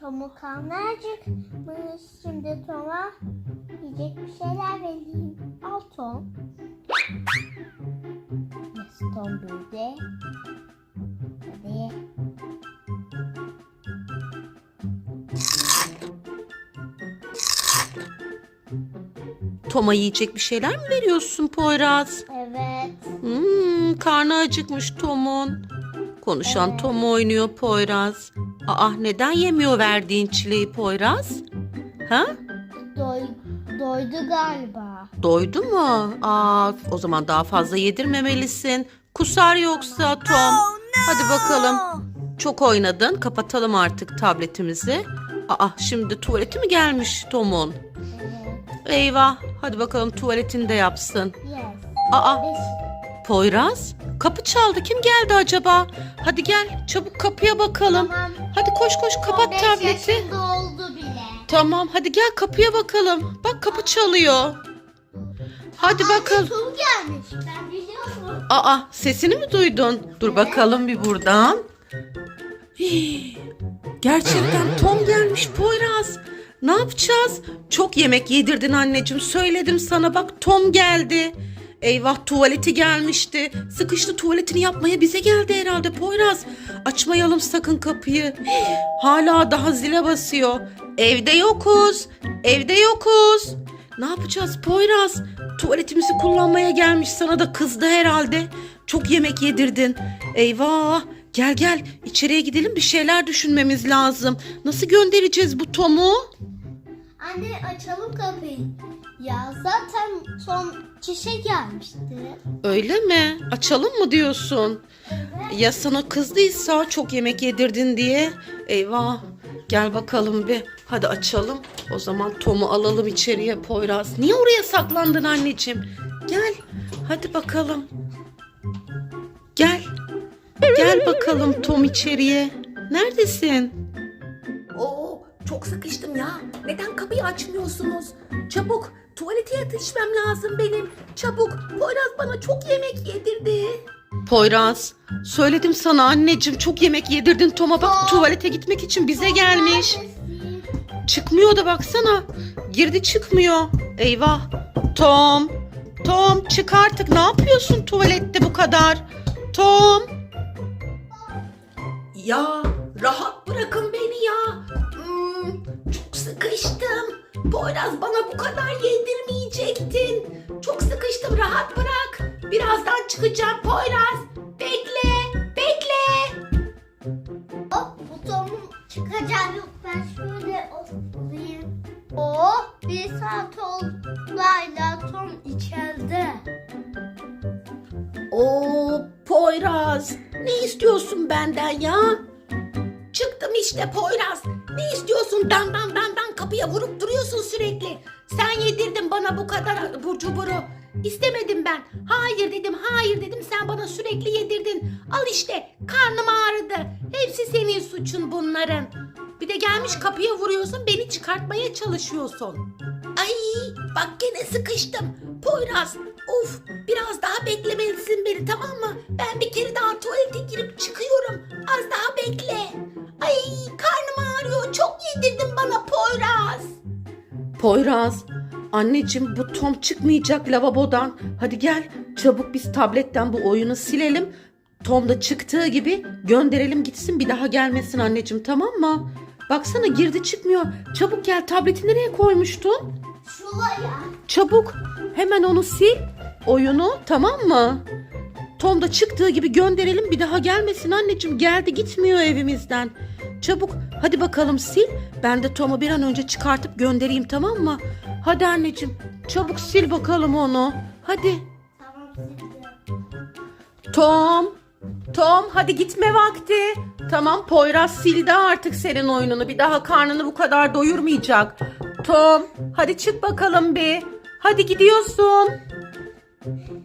Tom'u karnı acıkmış. Şimdi Tom'a yiyecek bir şeyler vereyim. Al Tom. Yes, Tom burada. Hadi. Tom'a yiyecek bir şeyler mi veriyorsun Poyraz? Evet. Hmm, karnı acıkmış Tom'un. Konuşan Evet. Tom oynuyor Poyraz. Aa neden yemiyor verdiğin çileği Poyraz? Ha? Doy, doydu galiba. Doydu mu? Aa o zaman daha fazla yedirmemelisin. Kusar yoksa Tom. Hadi bakalım. Çok oynadın. Kapatalım artık tabletimizi. Aa şimdi tuvaleti mi gelmiş Tom'un? Eyvah. Hadi bakalım tuvaletini de yapsın. Yes. Aa. Poyraz kapı çaldı. Kim geldi acaba? Hadi gel çabuk kapıya bakalım. Tamam. Hadi koş koş kapat beş tableti. yaşında oldu bile. Tamam hadi gel kapıya bakalım. Bak kapı çalıyor. Hadi bakalım. Tom gelmiş. Ben biliyorum. Aa sesini mi duydun? Dur bakalım bir buradan. Hii, Gerçekten Tom gelmiş Poyraz. Ne yapacağız? Çok yemek yedirdin anneciğim. Söyledim sana bak Tom geldi. Eyvah tuvaleti gelmişti. Sıkıştı tuvaletini yapmaya bize geldi herhalde Poyraz. Açmayalım sakın kapıyı. Hala daha zile basıyor. Evde yokuz. Evde yokuz. Ne yapacağız Poyraz? Tuvaletimizi kullanmaya gelmiş sana da kızdı herhalde. Çok yemek yedirdin. Eyvah. Gel gel içeriye gidelim bir şeyler düşünmemiz lazım. Nasıl göndereceğiz bu Tom'u? Anne açalım kapıyı. Ya zaten son kişi gelmişti. Öyle mi? Açalım mı diyorsun? Ya sana kızdıysa çok yemek yedirdin diye. Eyvah. Gel bakalım bir. Hadi açalım. O zaman Tom'u alalım içeriye Poyraz. Niye oraya saklandın anneciğim? Gel. Hadi bakalım. Gel. Gel bakalım Tom içeriye. Neredesin? Oo, çok sıkıştım ya. Neden kapıyı açmıyorsunuz? Çabuk tuvalete yetişmem lazım benim. Çabuk. Poyraz bana çok yemek yedirdi. Poyraz, söyledim sana anneciğim çok yemek yedirdin Tom'a bak tuvalete gitmek için bize gelmiş. Çıkmıyor da baksana. Girdi çıkmıyor. Eyvah. Tom. Tom çık artık. Ne yapıyorsun tuvalette bu kadar? Tom. Ya rahat bırakın beni ya. Poyraz bana bu kadar yedirmeyecektin. Çok sıkıştım rahat bırak. Birazdan çıkacağım Poyraz. Bekle, bekle. Hop bu Tom'un çıkacağı yok. Ben şöyle oturayım. Oh bir saat oldu. Layla Tom içeride. Oo Poyraz ne istiyorsun benden ya? Çıktım işte Poyraz. Ne istiyorsun dan dan dan dan kapıya vurup duruyorsun sürekli. Sen yedirdin bana bu kadar burcu buru. İstemedim ben. Hayır dedim hayır dedim sen bana sürekli yedirdin. Al işte karnım ağrıdı. Hepsi senin suçun bunların. Bir de gelmiş kapıya vuruyorsun beni çıkartmaya çalışıyorsun. Ay bak gene sıkıştım. Poyraz of biraz daha beklemelisin beni tamam mı? Ben bir kere daha tuvalete girip çıkıyorum. Az daha bekle. Ay karnım ağrıyor Poyraz. Poyraz anneciğim bu Tom çıkmayacak lavabodan. Hadi gel çabuk biz tabletten bu oyunu silelim. Tom da çıktığı gibi gönderelim gitsin bir daha gelmesin anneciğim tamam mı? Baksana girdi çıkmıyor. Çabuk gel tableti nereye koymuştun? Şuraya. Çabuk hemen onu sil oyunu tamam mı? Tom da çıktığı gibi gönderelim bir daha gelmesin anneciğim geldi gitmiyor evimizden. Çabuk hadi bakalım sil ben de Tom'u bir an önce çıkartıp göndereyim tamam mı? Hadi anneciğim çabuk sil bakalım onu hadi. Tom Tom hadi gitme vakti. Tamam Poyraz sildi artık senin oyununu bir daha karnını bu kadar doyurmayacak. Tom hadi çık bakalım bir. Hadi gidiyorsun.